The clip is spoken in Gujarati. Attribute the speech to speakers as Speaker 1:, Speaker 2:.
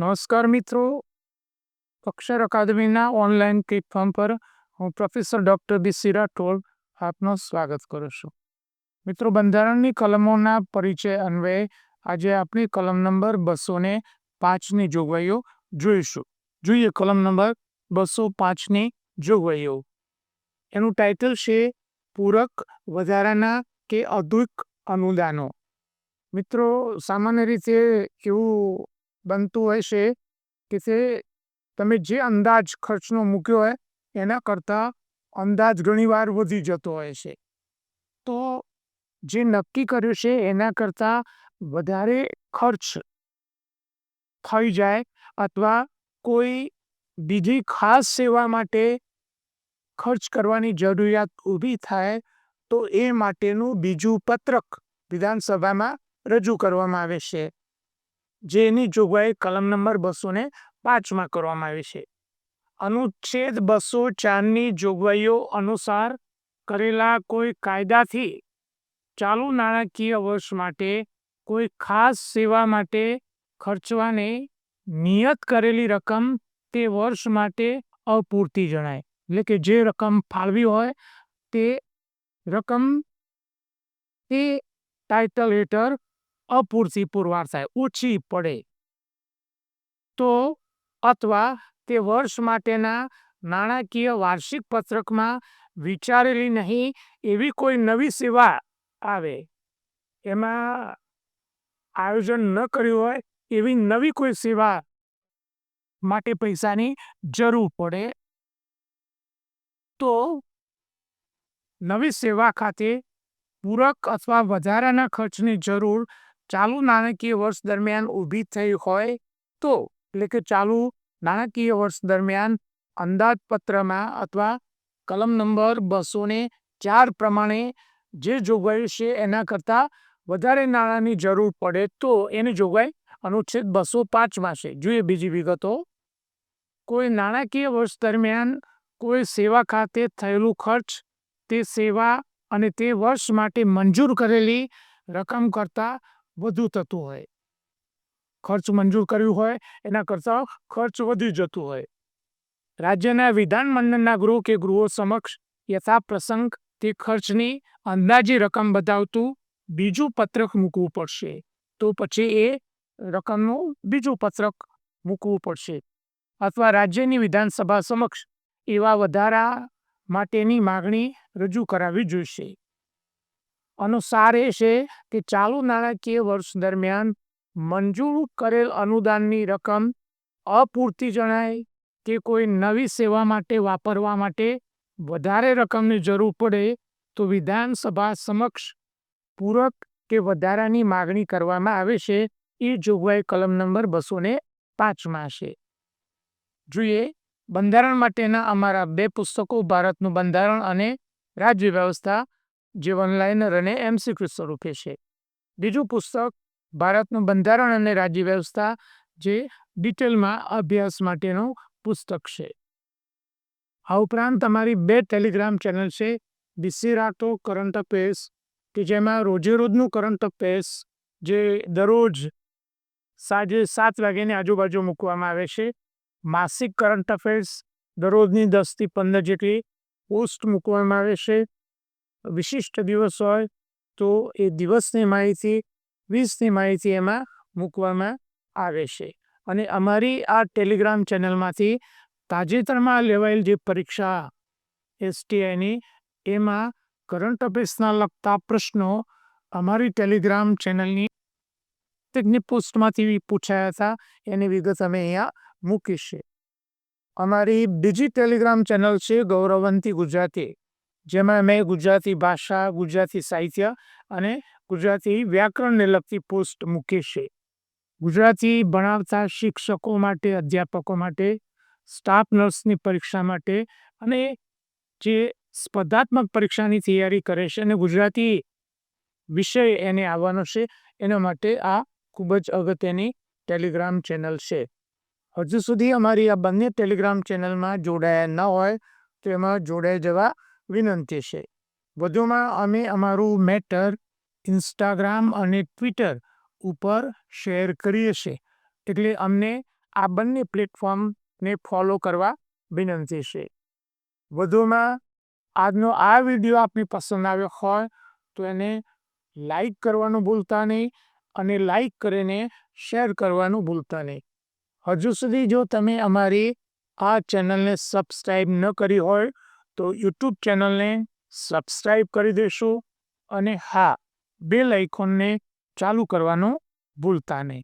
Speaker 1: નમસ્કાર મિત્રો. અક્ષર અકાદમીના ઓનલાઈન પ્લેટફોર્મ પર હું પ્રોફેસર ડૉક્ટર બી. રાઠોડ આપનું સ્વાગત કરું છું. મિત્રો, બંધારણની કલમોના પરિચય અન્વયે આજે આપણી કલમ નંબર બસો ને પાંચની જોગવાઈઓ જોઈશું. જોઈએ, કલમ નંબર બસો પાંચની જોગવાઈઓ. એનું ટાઇટલ છે પૂરક વધારાના કે અધિક અનુદાનો. મિત્રો, સામાન્ય રીતે એવું બનતું હોય છે કે તે તમે જે અંદાજ ખર્ચનો મૂક્યો હોય, એના કરતાં અંદાજ ઘણીવાર વધી જતો હોય છે. તો જે નક્કી કર્યું છે એના કરતાં વધારે ખર્ચ થઈ જાય અથવા કોઈ બીજી ખાસ સેવા માટે ખર્ચ કરવાની જરૂરિયાત ઊભી થાય, તો એ માટેનું બીજું પત્રક વિધાનસભામાં રજૂ કરવામાં આવે છે. જેની જોગવાઈ કલમ નંબર બસો ને પાંચમાં કરવામાં આવી છે. અનુચ્છેદ બસો ચારની જોગવાઈઓ અનુસાર કરેલા કોઈ કાયદાથી ચાલુ નાણાકીય વર્ષ માટે કોઈ ખાસ સેવા માટે ખર્ચવાને નિયત કરેલી રકમ તે વર્ષ માટે અપૂરતી જણાય. એટલે કે જે રકમ ફાળવી હોય તે રકમ, તે ટાઇટલ હેઠળ અપૂરતી પુરવાર થાય, ઓછી પડે. તો અથવા તે વર્ષ માટેના નાણાકીય વાર્ષિક પત્રકમાં વિચારેલી નહીં એવી કોઈ નવી સેવા આવે. એમાં આયોજન ન કર્યું હોય એવી નવી કોઈ સેવા માટે પૈસાની જરૂર પડે. તો નવી સેવા ખાતે પૂરક અથવા વધારાના ખર્ચની જરૂર ચાલુ નાણાકીય વર્ષ દરમિયાન ઊભી થઈ હોય તો, એટલે કે ચાલુ નાણાકીય વર્ષ દરમિયાન અંદાજપત્રમાં અથવા કલમ નંબર બસો ને ચાર પ્રમાણે જે જોગવાઈ છે એના કરતાં વધારે નાણાંની જરૂર પડે તો એની જોગવાઈ અનુચ્છેદ બસો પાંચમાં છે. જોઈએ બીજી વિગતો. કોઈ નાણાકીય વર્ષ દરમિયાન કોઈ સેવા ખાતે થયેલું ખર્ચ, તે સેવા અને તે વર્ષ માટે મંજૂર કરેલી રકમ કરતાં વધુ થતું હોય. ખર્ચ મંજૂર કર્યું હોય, એના કરતાં ખર્ચ વધી જતું હોય. રાજ્યના વિધાનમંડળના ગૃહ કે ગૃહો સમક્ષ યથા પ્રસંગ તે ખર્ચની અંદાજી રકમ બતાવતું બીજું પત્રક મૂકવું પડશે. તો પછી એ રકમનું બીજું પત્રક મૂકવું પડશે. અથવા રાજ્યની વિધાનસભા સમક્ષ એવા વધારા માટેની માગણી રજૂ કરાવવી જોઈશે. અનુસાર એ છે કે ચાલુ નાણાકીય વર્ષ દરમિયાન મંજૂર કરેલ અનુદાનની રકમ અપૂરતી જણાય કે કોઈ નવી સેવા માટે વાપરવા માટે વધારે રકમની જરૂર પડે તો વિધાનસભા સમક્ષ પૂરક કે વધારાની માગણી કરવામાં આવે છે એ જોગવાઈ કલમ નંબર બસો ને પાંચમાં છે. જોઈએ, બંધારણ માટેના અમારા બે પુસ્તકો ભારતનું બંધારણ અને રાજ્ય વ્યવસ્થા જે વનલાઇનર અને એમસીક્યુ સ્વરૂપે છે. બીજું પુસ્તક, ભારતનું બંધારણ અને રાજ્ય વ્યવસ્થા, જે ડિટેલમાં અભ્યાસ માટેનું પુસ્તક છે. આ ઉપરાંત તમારી બે ટેલિગ્રામ ચેનલ છે બીસી રાતો કરંટ અફેર્સ, કે જેમાં રોજે રોજનું કરંટ અફેર્સ, જે દરરોજ સાંજે સાત વાગ્યાની આજુબાજુ મૂકવામાં આવે છે. માસિક કરંટ અફેર્સ દરરોજની દસથી પંદર જેટલી પોસ્ટ મૂકવામાં આવે છે. વિશિષ્ટ દિવસ હોય, તો એ દિવસની માહિતી, વીસની માહિતી એમાં મૂકવામાં આવે છે. અને અમારી આ ટેલિગ્રામ ચેનલમાંથી તાજેતરમાં લેવાયેલ જે પરીક્ષા એસટીઆઈની એમાં કરંટ અફેર્સના લગતા પ્રશ્નો અમારી ટેલિગ્રામ ચેનલની પ્રત્યેકની પોસ્ટમાંથી પૂછાયા હતા, એની વિગત અમે અહીંયા મૂકીશું અમારી બીજી ટેલિગ્રામ ચેનલ છે ગૌરવંતી ગુજરાતી. જેમાં મેં ગુજરાતી ભાષા, ગુજરાતી સાહિત્ય અને ગુજરાતી વ્યાકરણને લગતી પોસ્ટ મૂકી છે ગુજરાતી ભણાવતા શિક્ષકો માટે, અધ્યાપકો માટે, સ્ટાફ નર્સની પરીક્ષા માટે અને જે સ્પર્ધાત્મક પરીક્ષાની તૈયારી કરે છે અને ગુજરાતી વિષય એને આવવાનો છે, એના માટે આ ખૂબ જ અગત્યની ટેલિગ્રામ ચેનલ છે. હજુ સુધી અમારી આ બંને ટેલિગ્રામ ચેનલમાં જોડાયા ન હોય, તો એમાં જોડાઈ જવા વિનંતી છે. વધુમાં અમે અમારું મેટર ઇન્સ્ટાગ્રામ અને ટ્વિટર ઉપર શેર કરીએ છીએ. એટલે અમને આ બંને પ્લેટફોર્મને ફોલો કરવા વિનંતી છે. વધુમાં આજનો આ વીડિયો આપને પસંદ આવ્યો હોય તો એને લાઈક કરવાનું ભૂલતા નહીં અને લાઈક કરીને શેર કરવાનું ભૂલતા નહીં. હજુ સુધી જો તમે અમારી આ ચેનલને સબસ્ક્રાઈબ ન કરી હોય તો યુટ્યુબ ચેનલને સબસ્ક્રાઈબ કરી દેશો અને હા બેલ આઇકોનને ચાલુ કરવાનું ભૂલતા નહીં.